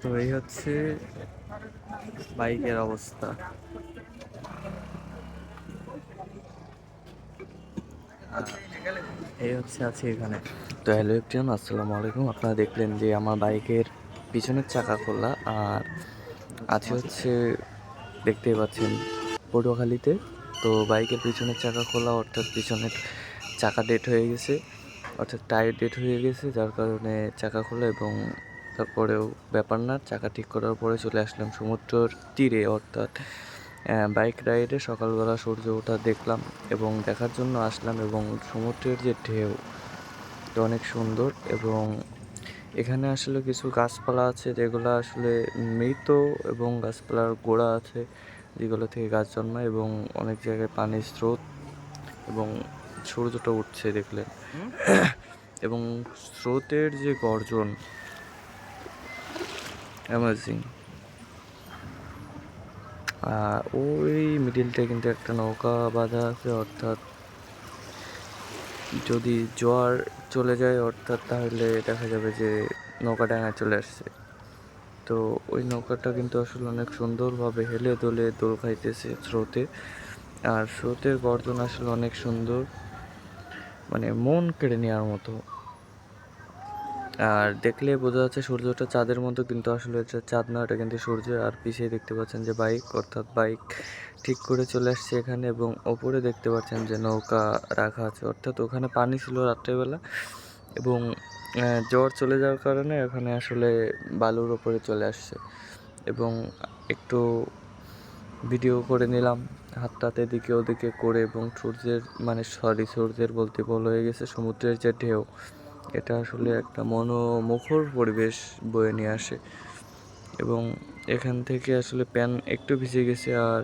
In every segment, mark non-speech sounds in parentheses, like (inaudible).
তো এই হচ্ছে বাইকের অবস্থা। এই হচ্ছে আছে এখানে। তো হ্যালো এভরিওয়ান, আসসালামু আলাইকুম। আপনারা দেখলেন যে আমার বাইকের পিছনের চাকা খোলা আর আছে হচ্ছে দেখতেই পাচ্ছেন পটুয়াখালীতে। তো বাইকের পিছনের চাকা খোলা, অর্থাৎ পিছনের চাকা ডেট হয়ে গেছে, অর্থাৎ টায়ার ডেট হয়ে গেছে, যার কারণে চাকা খোলা এবং তারপরেও ব্যাপার না চাকা ঠিক করার পরে চলে আসলাম সমুদ্রর তীরে অর্থাৎ বাইক রাইডে সকালবেলা সূর্য ওঠা দেখলাম এবং দেখার জন্য আসলাম এবং সমুদ্রের যে ঢেউ এটা অনেক সুন্দর এবং এখানে আসলে কিছু গাছপালা আছে যেগুলো আসলে মৃত এবং গাছপালার গোড়া আছে যেগুলো থেকে গাছ জন্মায় এবং অনেক জায়গায় পানির স্রোত এবং সূর্যটা উঠছে দেখলেন। এবং স্রোতের যে গর্জন অ্যামাজিং আর ওই মিডিলটা কিন্তু একটা নৌকা বাঁধা আছে, অর্থাৎ যদি জোয়ার চলে যায়, অর্থাৎ তাহলে দেখা যাবে যে নৌকা ডাঙা চলে আসছে। তো ওই নৌকাটা কিন্তু আসলে অনেক সুন্দরভাবে হেলে দোলে দোল খাইতেছে স্রোতে। আর স্রোতের গর্জন আসলে অনেক সুন্দর। মানে মন কেড়ে নেওয়ার মতো। আর দেখলে বোঝা যাচ্ছে সূর্যটা চাঁদের মতো, কিন্তু আসলে এটা চাঁদ না, এটা কিন্তু সূর্য। আর পিছিয়ে দেখতে পাচ্ছেন যে বাইক, অর্থাৎ বাইক ঠিক করে চলে আসছে এখানে এবং ওপরে দেখতে পাচ্ছেন যে নৌকা রাখা আছে। অর্থাৎ ওখানে পানি ছিল রাত্রেবেলা এবং জ্বর চলে যাওয়ার কারণে ওখানে আসলে বালুর ওপরে চলে আসছে। এবং একটু ভিডিও করে নিলাম, হাতটাতে এদিকে ওদিকে করে এবং সূর্যের মানে সরি, সূর্যের বলতে ভুল হয়ে গেছে, সমুদ্রের যে ঢেউ। এটা আসলে একটা মনোমুখর পরিবেশ বয়ে নিয়ে আসে। এবং এখান থেকে আসলে প্যান একটু ভিজে গেছে আর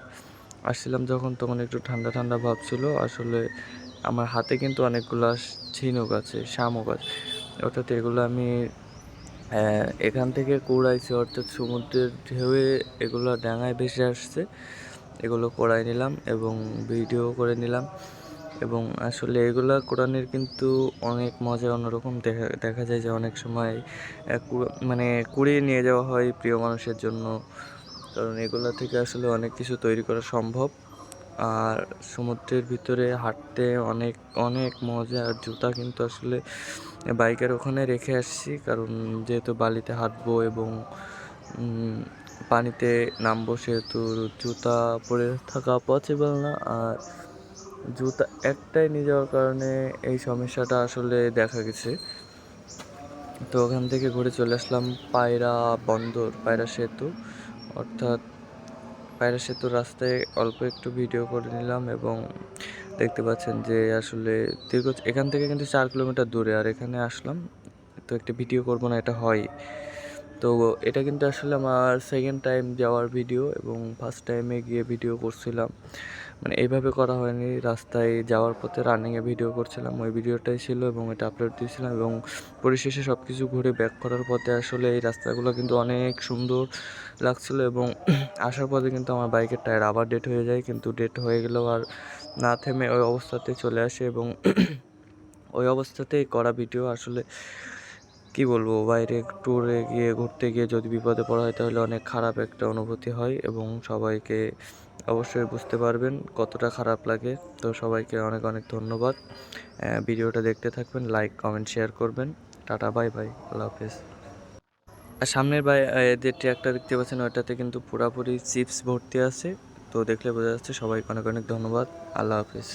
আসছিলাম যখন তখন একটু ঠান্ডা ঠান্ডা ভাব ছিল। আসলে আমার হাতে কিন্তু অনেকগুলো ঝিনুক আছে, শামুক আছে। অর্থাৎ এগুলো আমি এখান থেকে কুড়াইছি, অর্থাৎ সমুদ্রের ঢেউয়ে এগুলো ডাঙায় ভেসে আসছে। এগুলো করাই নিলাম এবং ভিডিও করে নিলাম। এবং আসলে এগুলা কোরআনের কিন্তু অনেক মজা অন্যরকম দেখা দেখা যায় যে অনেক সময় মানে কুড়িয়ে নিয়ে যাওয়া হয় প্রিয় মানুষের জন্য। কারণ এগুলা থেকে আসলে অনেক কিছু তৈরি করা সম্ভব। আর সমুদ্রের ভিতরে হাঁটতে অনেক অনেক মজা আর জুতা কিন্তু আসলে বাইকের ওখানে রেখে আসছি। কারণ যেহেতু বালিতে হাঁটবো এবং পানিতে নামবো সেহেতু জুতা পরে থাকা পসিবল না। আর জুতা একটাই নিয়ে যাওয়ার কারণে এই সমস্যাটা আসলে দেখা গেছে। তো ওখান থেকে ঘুরে চলে আসলাম পায়রা বন্দর, পায়রা সেতু। অর্থাৎ পায়রা সেতু রাস্তায় অল্প একটু ভিডিও করে নিলাম এবং দেখতে পাচ্ছেন যে আসলে দীর্ঘ এখান থেকে কিন্তু চার কিলোমিটার দূরে আর এখানে আসলাম। তো একটা ভিডিও করব না, এটা হয়। তো এটা কিন্তু আসলে আমার সেকেন্ড টাইম যাওয়ার ভিডিও এবং ফার্স্ট টাইমে গিয়ে ভিডিও করছিলাম। মানে এইভাবে করা হয়নি। রাস্তায় যাওয়ার পথে রানিংয়ে ভিডিও করছিলাম। ওই ভিডিওটাই ছিল এবং এটা আপলোড দিয়েছিলাম এবং পরিশেষে সব কিছু ঘুরে ব্যাক করার পথে আসলে এই রাস্তাগুলো কিন্তু অনেক সুন্দর লাগছিল এবং (clears throat) আসার পথে কিন্তু আমার বাইকের টায়ার আবার ডেট হয়ে যায়। কিন্তু ডেট হয়ে গেলেও আর না থেমে ওই অবস্থাতে চলে আসে এবং (clears throat) ওই অবস্থাতেই করা ভিডিও আসলে কি বলব, বাইরে ট্যুরে গিয়ে, ঘুরতে গিয়ে যদি বিপদে পড়া হয়, তাহলে অনেক খারাপ একটা অনুভূতি হয় এবং সবাইকে অবশ্যই বুঝতে পারবেন কতটা খারাপ লাগে। তো সবাইকে অনেক অনেক ধন্যবাদ। ভিডিওটা দেখতে থাকবেন, লাইক, কমেন্ট, শেয়ার করবেন। টাটা, বাই বাই, আল্লাহ হাফেজ। আর সামনের বাই যে ট্র্যাকটা দেখতে পাচ্ছেন, ওইটাতে কিন্তু পুরাপুরি চিপস ভর্তি আছে। তো দেখলে বোঝা যাচ্ছে সবাইকে অনেক অনেক ধন্যবাদ। আল্লাহ হাফেজ।